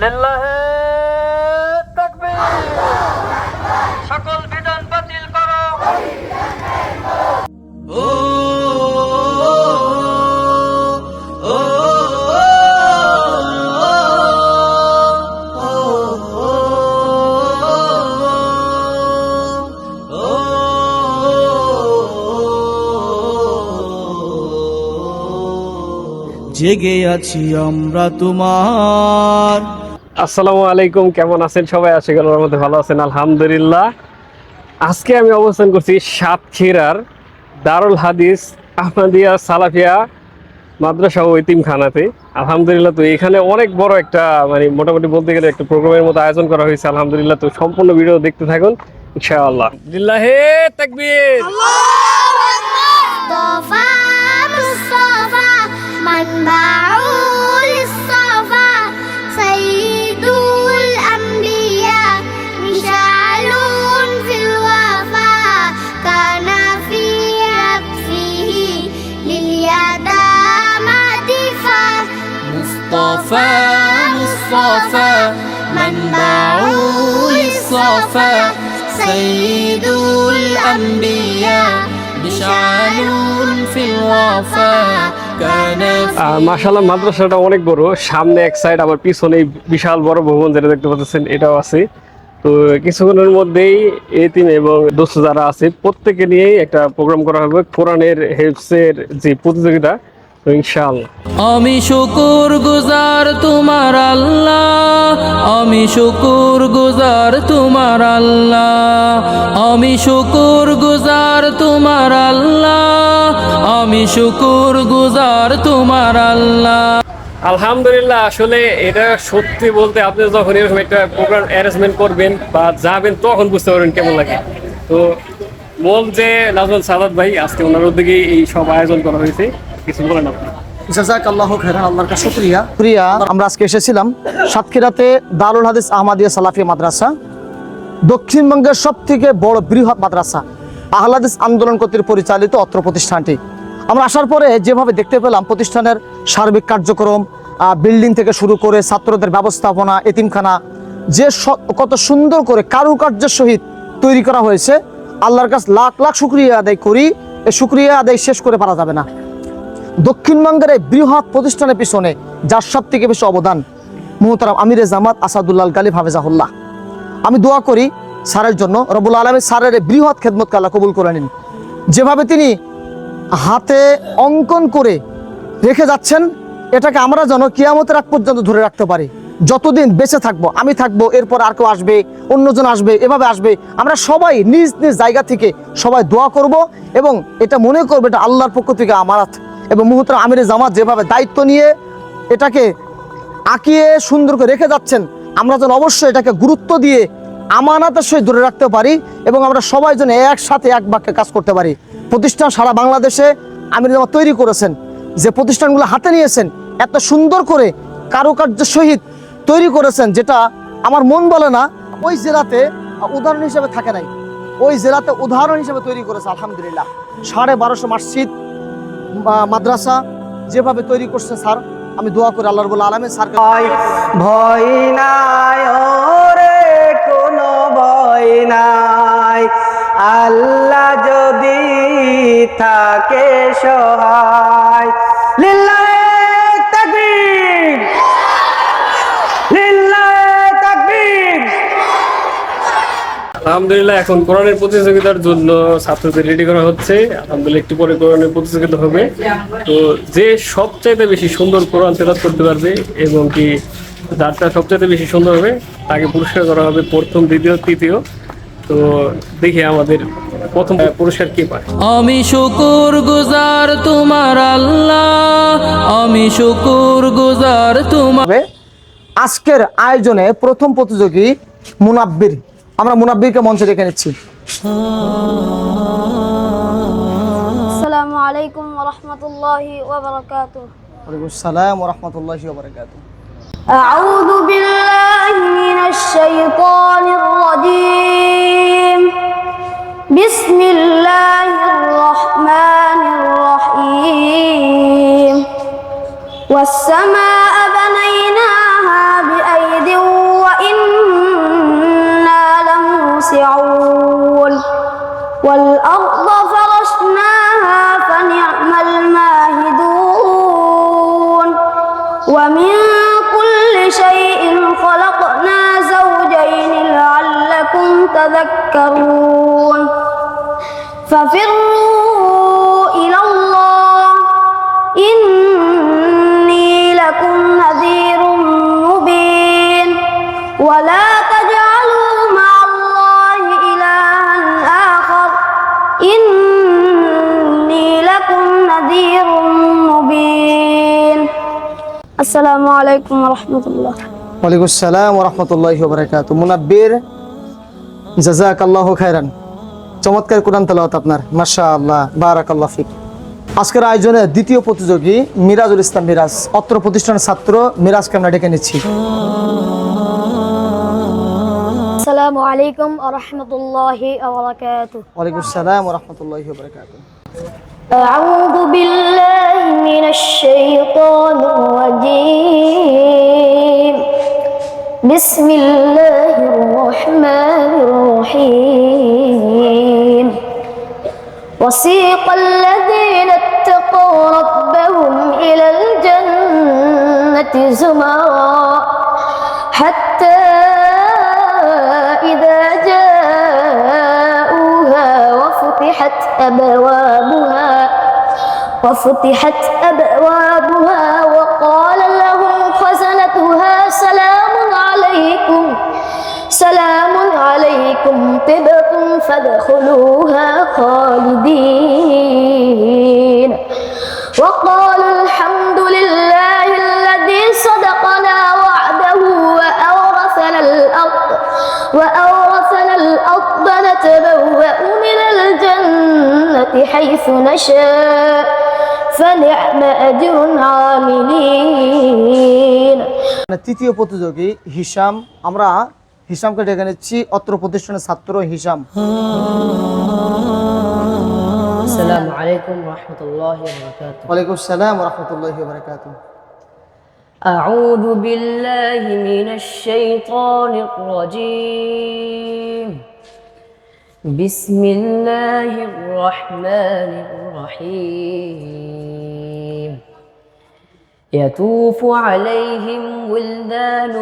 লিল্লাহে সকল করো জেগে আছি আমরা তোমার আসসালামু আলাইকুম কেমন আছেন সবাই? আশা করি মধ্যে ভালো আছেন আলহামদুলিল্লাহ। আজকে আমি অবস্থান করছি সাতক্ষীরার দারুল হাদিস আহমদিয়া সালাফিয়া মাদ্রাসা ও ইতিমখানাতে। আলহামদুলিল্লাহ তো এখানে অনেক বড় একটা মানে মোটামুটি বলতে গেলে একটা প্রোগ্রামের মতো আয়োজন করা হয়েছে। আলহামদুলিল্লাহ তো সম্পূর্ণ ভিডিও দেখতে থাকুন ইনশাআল্লাহ। লিল্লাহে তাকবীর! মাসাল্লাহ মাদ্রাসাটা অনেক বড়। সামনে এক সাইড আমার পিছনে বিশাল বড় ভবন যেটা দেখতে পাচ্ছেন, এটাও আছে। তো কিছুক্ষণের মধ্যেই এতিম এবং দোস্ত যারা আছে প্রত্যেকে নিয়েই একটা প্রোগ্রাম করা হবে। কোরআনের হেফসের যে প্রতিযোগিতা আমি শুকুর গুজার তোমার আল্লাহ। আমি শুকুর গুজার তোমার আল্লাহ। আমি শুকুর গুজার তোমার আল্লাহ। আমি শুকুর গুজার তোমার আল্লাহ। আলহামদুলিল্লাহ আসলে এটা সত্যি বলতে আপনি যখন এরকম একটা প্রোগ্রাম অ্যারেঞ্জমেন্ট করবেন বা যাবেন তখন বুঝতে পারবেন কেমন লাগে। তো বল যে নাজমুল সাদাত ভাই আজকে ওনার উদ্যোগে এই সব আয়োজন করা হয়েছে। কিছু বলেন আপনি। জাজাক আল্লাহ খেরান আল্লাহর কাছে শুক্রিয়া। প্রিয়া আমরা আজকে এসেছিলাম সাতক্ষীরাতে দারুল হাদিস আহমাদিয়া সালাফিয়া মাদ্রাসা দক্ষিণবঙ্গের সব থেকে বড় বৃহৎ মাদ্রাসা আহলাদিস আন্দোলন কর্তৃক পরিচালিত অত্র প্রতিষ্ঠানটি। আমরা আসার পরে যেভাবে দেখতে পেলাম প্রতিষ্ঠানের সার্বিক কার্যক্রম আহ, বিল্ডিং থেকে শুরু করে ছাত্রদের ব্যবস্থাপনা এতিমখানা যে কত সুন্দর করে কারুকার্যের সহিত তৈরি করা হয়েছে আল্লাহর কাছে লাখ লাখ শুক্রিয়া আদায় করি এই শুক্রিয়া আদায় শেষ করে পারা যাবে না। দক্ষিণবঙ্গের এই বৃহৎ প্রতিষ্ঠানের পিছনে যার সব থেকে বেশি অবদান মোহতারাম আমিরে জামাত আসাদুল্লাহ গালিব হাফেজাহুল্লাহ। আমি দোয়া করি স্যারের জন্য রবুল আলমী স্যারের এই বৃহৎ খেদমতকে আল্লাহ কবুল করে নিন। যেভাবে তিনি হাতে অঙ্কন করে রেখে যাচ্ছেন, এটাকে আমরা যেন কিয়ামতের আগ পর্যন্ত ধরে রাখতে পারি। যতদিন বেঁচে থাকব, আমি থাকব, এরপর আর কেউ আসবে, অন্যজন আসবে, এভাবে আসবে। আমরা সবাই নিজ নিজ জায়গা থেকে সবাই দোয়া করব এবং এটা মনে করব এটা আল্লাহর পক্ষ থেকে আমানত এবং মুহূর্তে আমিরে জামাত যেভাবে দায়িত্ব নিয়ে এটাকে আঁকিয়ে সুন্দর করে রেখে যাচ্ছেন, আমরা যেন অবশ্যই এটাকে গুরুত্ব দিয়ে আমানাতের সহিত ধরে রাখতে পারি এবং আমরা সবাই যেন একসাথে এক বাক্যে কাজ করতে পারি। প্রতিষ্ঠান সারা বাংলাদেশে আমির জামাত তৈরি করেছেন, যে প্রতিষ্ঠানগুলো হাতে নিয়েছেন, এত সুন্দর করে কারুকার্যের সহিত তৈরি করেছেন, যেটা আমার মন বলে না, ওই জেলাতে উদাহরণ হিসেবে থাকে নাই। ওই জেলাতে উদাহরণ হিসেবে তৈরি করেছে, আলহামদুলিল্লাহ। সাড়ে বারোশো মসজিদ মাদ্রাসা যেভাবে তৈরি করছে, স্যার, আমি দোয়া করি আল্লাহর বলে আলামে স্যার ভয় নাই রে কোনো ভয় নাই। আল্লাহ যদি থাকে সহায়, লিল্লাহে তাকবীর লিল্লাহে তাকবীর আলহামদুলিল্লাহ এখন কোরআনের প্রতিযোগিতার জন্য ছাত্রদের রেডি করা হচ্ছে। আলহামদুলিল্লাহ একটু পরে কোরআনের প্রতিযোগিতা হবে। তো যে সবচাইতে বেশি সুন্দর কোরআন তেলাত করতে পারবে এবং কি যারটা সবচাইতে বেশি সুন্দর হবে তাকে পুরস্কার করা হবে প্রথম দ্বিতীয় তৃতীয়। তো দেখি আমাদের প্রথম পুরস্কার কি পায়। আমি শুকুর গুজার তোমার আল্লাহ। আমি শুকুর গুজার তোমার আজকের আয়োজনে প্রথম প্রতিযোগী মুনাব্বির। আমরা মুনাব্বিরকে মঞ্চে রেখে নিচ্ছি السلام عليكم ورحمة الله وبركاته ওয়ালাইকুম আসসালাম রহমতুল্লাহি ওবরাকাতুহ أعوذ بالله من الشيطان الرجيم بسم الله الرحمن الرحيم والسماء আসসালামু আলাইকুম রহমতুল্লাহ। ওয়ালাইকুম আসসালাম রহমতুল্লাহ বারাকাত মুনাব্বির জাজাক আল্লাহ চমৎকার কোরআন তালাওয়াত আপনার। মাশাআল্লাহ আল্লাহ ফিক। আজকের আয়োজনে দ্বিতীয় প্রতিযোগী মিরাজুল ইসলাম মিরাজ অত্র প্রতিষ্ঠানের ছাত্র মিরাজকে আমরা ডেকে নিচ্ছি। আসসালামু আলাইকুম ওয়া রাহমাতুল্লাহি ওয়া বারাকাতুহু। ওয়া আলাইকুম আসসালাম ওয়া রাহমাতুল্লাহি ওয়া বারাকাতুহু। أعوذ بالله من الشيطان الرجيم. بسم الله الرحمن الرحيم. وسيق الذين اتقوا ربهم إلى الجنة زمرا حتى إذا جاءوها وفتحت أبوابها وفتحت أبوابها وقال لهم خزنتها سلام عليكم سلام عليكم طبتم فادخلوها خالدين. وقالوا الحمد لله الذي صدقنا وعده وأورثنا الأرض وأورثنا الأرض نتبوأ من الجنة حيث نشاء. فنعم أجر العاملين মানে তৃতীয় প্রতিযোগী হিসাম আমরা হিসামকে ডেকে নিচ্ছি অত্র প্রতিষ্ঠানের ছাত্র হিসাম السلام عليكم ورحمة الله وبركاته ওয়ালাইকুম আসসালাম রহমতুল্লাহ বরকাত أعوذ بالله من الشيطان الرجيم بسم الله الرحمن الرحيم. يطوف عليهم ولدان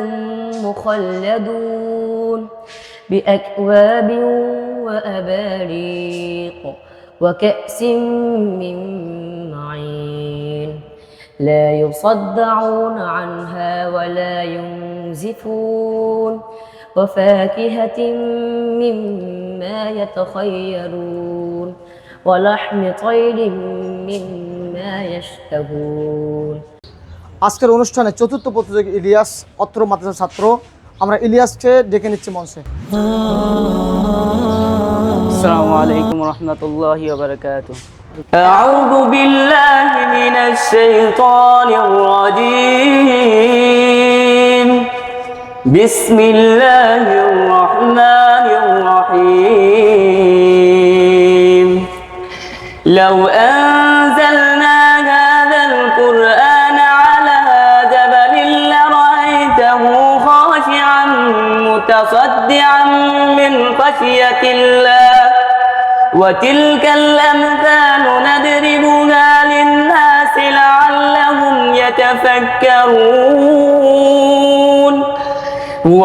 مخلدون بأكواب وأباريق وكأس من معين. لا يصدعون عنها ولا ينزفون. وفاكهة مما يتخيرون ولحم طير مما يشتهون আজকের অনুষ্ঠানে চতুর্থ প্রতিযোগী ইলিয়াস অত্র মাদ্রাসার ছাত্র আমরা ইলিয়াসকে ডেকে নিচ্ছি মঞ্চে السلام عليكم ورحمة الله وبركاته أعوذ بالله من الشيطان الرجيم بسم الله الرحمن الرحيم. لو أنزلنا هذا القرآن على جبل لرأيته خاشعا متصدعا من خشية الله. وتلك الأمثال نضربها للناس لعلهم يتفكرون. هو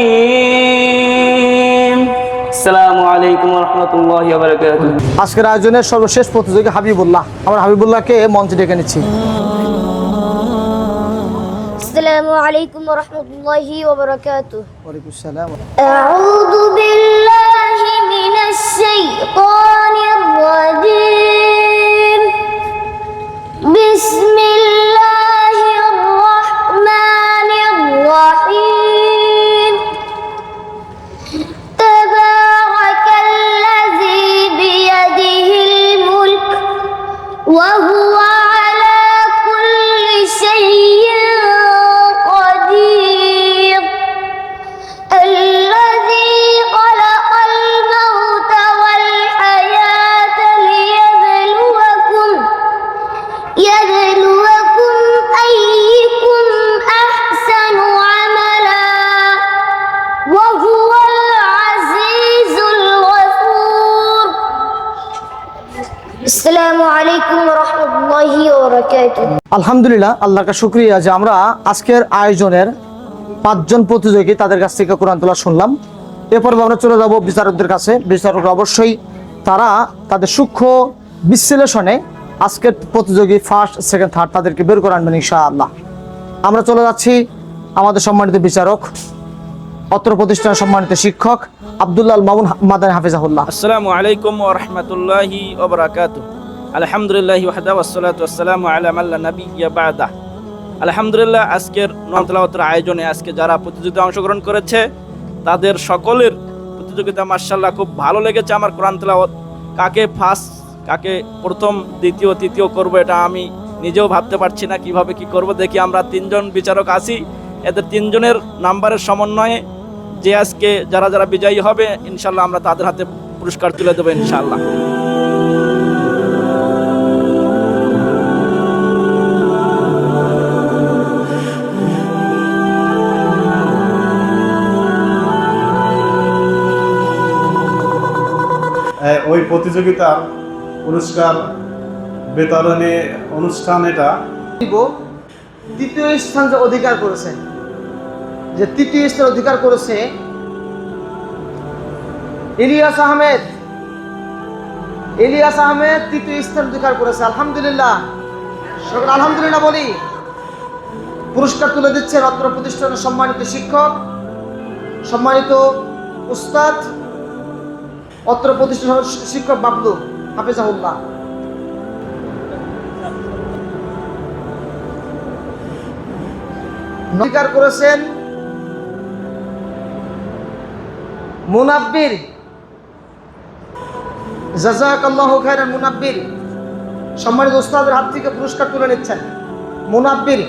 আজকের আয়োজনের সর্বশেষ প্রতিযোগী হাবিবুল্লাহ। আমার হাবিবুল্লাহকে মঞ্চে ডেকে নিচ্ছি। আসসালামু আলাইকুম রহমতুল্লাহি আলহামদুলিল্লাহ আল্লাহকে শুক্রিয়া যে আমরা আজকের আয়োজনের পাঁচজন প্রতিযোগী তাদের কাছ থেকে কোরআন তোলা শুনলাম। এরপর আমরা চলে যাব বিচারকদের কাছে। বিচারক অবশ্যই তারা তাদের সূক্ষ্ম বিশ্লেষণে আজকের প্রতিযোগী ফার্স্ট সেকেন্ড থার্ড তাদেরকে বের করে আনবেন ইনশাআল্লাহ। আমরা চলে যাচ্ছি আমাদের সম্মানিত বিচারক অত্র প্রতিষ্ঠানের সম্মানিত শিক্ষক আবদুল্লাহ মামুন মাদানী হাফিজাহুল্লাহ। আসসালামু আলাইকুম ওয়া রাহমাতুল্লাহি ওয়া বারাকাতুহু। আলহামদুলিল্লাহি ওয়াহদা ওয়াসসালাতু ওয়াসসালামু আলা মান লা বা'দা আলহামদুলিল্লাহ, আজকের নন তেলাওয়াতের আয়োজনে আজকে যারা প্রতিযোগিতায় অংশগ্রহণ করেছে, তাদের সকলের প্রতিযোগিতা মার্শাল্লাহ খুব ভালো লেগেছে আমার কোরআন তেলাওয়াত। কাকে ফার্স্ট কাকে প্রথম, দ্বিতীয়, তৃতীয় করব এটা আমি নিজেও ভাবতে পারছি না কীভাবে কি করব। দেখি আমরা তিনজন বিচারক আছি, এদের তিনজনের নাম্বারের সমন্বয়ে যে আজকে যারা যারা বিজয়ী হবে ইনশাল্লাহ আমরা তাদের হাতে পুরস্কার তুলে দেবো ইনশাল্লাহ ওই প্রতিযোগিতার পুরস্কার বিতরণী অনুষ্ঠান এটা। দ্বিতীয় স্থান যে অধিকার করেছে, যে তৃতীয় স্থান অধিকার করেছে ইলিয়াস আহমেদ। ইলিয়াস আহমেদ তৃতীয় স্থান অধিকার করেছে, আলহামদুলিল্লাহ। আলহামদুলিল্লাহ বলি, পুরস্কার তুলে দিচ্ছে রত্ন প্রতিষ্ঠানের সম্মানিত শিক্ষক, সম্মানিত উস্তাদ অত্র প্রতিষ্ঠানের শিক্ষক বাবলু হাফিজাহুল্লাহ। অধিকার করেছেন মুনাব্বির। জাজাকাল্লাহু খাইরান মুনাব্বির। সম্মানিত উস্তাদের হাত থেকে পুরস্কার তুলে নিচ্ছেন মুনাব্বির।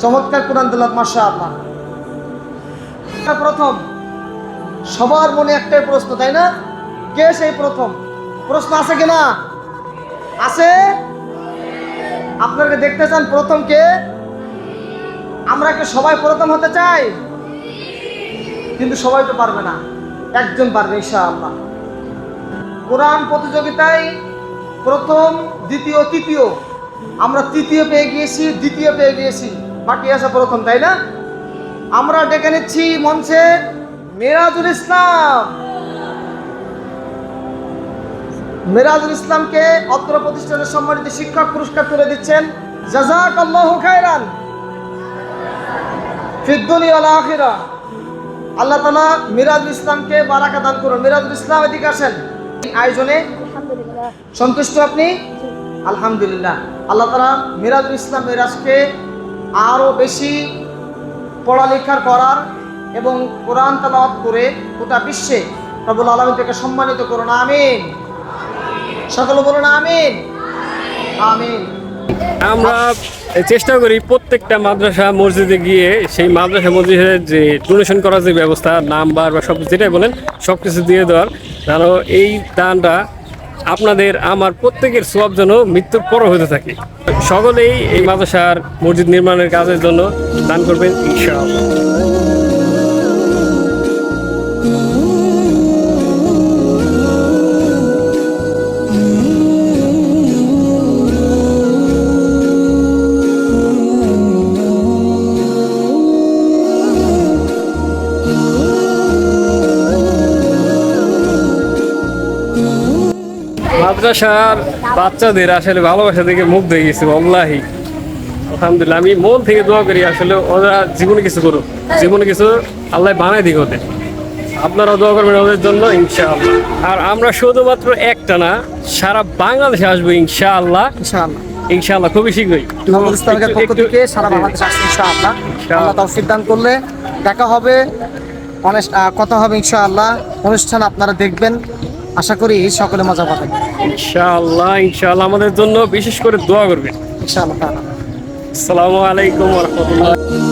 চমৎকার কোরআন তেলাওয়াত, মাশাআল্লাহ। প্রথম সবার মনে একটাই প্রশ্ন, তাই না? কে সেই প্রথম? প্রশ্ন আছে কি না আছে? আপনাকে দেখতে চান প্রথম কে? আমরা কি সবাই প্রথম হতে চাই? কিন্তু সবাই তো পারবে না। একজন পারবে, ইনশাআল্লাহ। কোরআন প্রতিযোগিতায় প্রথম, দ্বিতীয়, তৃতীয়। আমরা তৃতীয় পেয়ে গিয়েছি, দ্বিতীয় পেয়ে গিয়েছি। বাকি আছে প্রথম, তাই না? আমরা ডেকে নিচ্ছি মঞ্চে মিরাজুল ইসলাম। মিরাজুল ইসলামকে অত্র প্রতিষ্ঠানের সম্মানিত শিক্ষক পুরস্কার তুলে দিচ্ছেন। জাজাক আল্লাহ খায়রান আল্লাহ তালা মিরাজুল ইসলামকে বারাকা দান করুন। মিরাজুল ইসলাম, এদিকে আসেন। আয়োজনে সন্তুষ্ট আপনি? আলহামদুলিল্লাহ। আল্লাহ তালা মিরাজুল ইসলাম মিরাজকে আরও বেশি পড়ালেখার করার এবং কোরআন তালাওয়াত করে গোটা বিশ্বে প্রবুল আলমী থেকে সম্মানিত করুন। আমিন। সকলে বলুন আমিন। আমিন। আমরা চেষ্টা করি প্রত্যেকটা মাদ্রাসা মসজিদে গিয়ে সেই মাদ্রাসা মসজিদে যে ডোনেশন করার যে ব্যবস্থা, নাম্বার বা সব যেটাই বলেন সব কিছু দিয়ে দেওয়ার। যেন এই দানটা আপনাদের, আমার প্রত্যেকের সব যেন মৃত্যুর পর হতে থাকে। সকলেই এই মাদ্রাসার মসজিদ নির্মাণের কাজের জন্য দান করবেন, ইনশাআল্লাহ। মাদ্রাসার বাচ্চাদের আসলে ভালোবাসা দেখে মুগ্ধ হয়ে গেছি অল্লাহি আলহামদুলিল্লাহ আমি মন থেকে দোয়া করি আসলে ওরা জীবনে কিছু করুক। জীবনে কিছু আল্লাহ বানাই দিক ওদের। আপনারা দোয়া করবেন ওদের জন্য ইনশাআল্লাহ। আর আমরা শুধুমাত্র একটা না সারা বাংলাদেশে আসব ইনশাআল্লাহ। ইনশাআল্লাহ। ইনশাআল্লাহ খুবই শীঘ্রই। মোহাম্মদ ইসলামের পক্ষ থেকে সারা বাংলাদেশ আসছে ইনশাআল্লাহ। ইনশাআল্লাহ। আল্লাহ দান করলে। দেখা হবে। অনেক- কথা হবে ইনশাআল্লাহ। অনুষ্ঠান আপনারা দেখবেন। আশা করি সকলে মজা পাবেন। ইনশাআল্লাহ ইনশাআল্লাহ আমাদের জন্য বিশেষ করে দোয়া করবেন। ইনশাআল্লাহ। আসসালামু আলাইকুম রহমতুল্লাহ।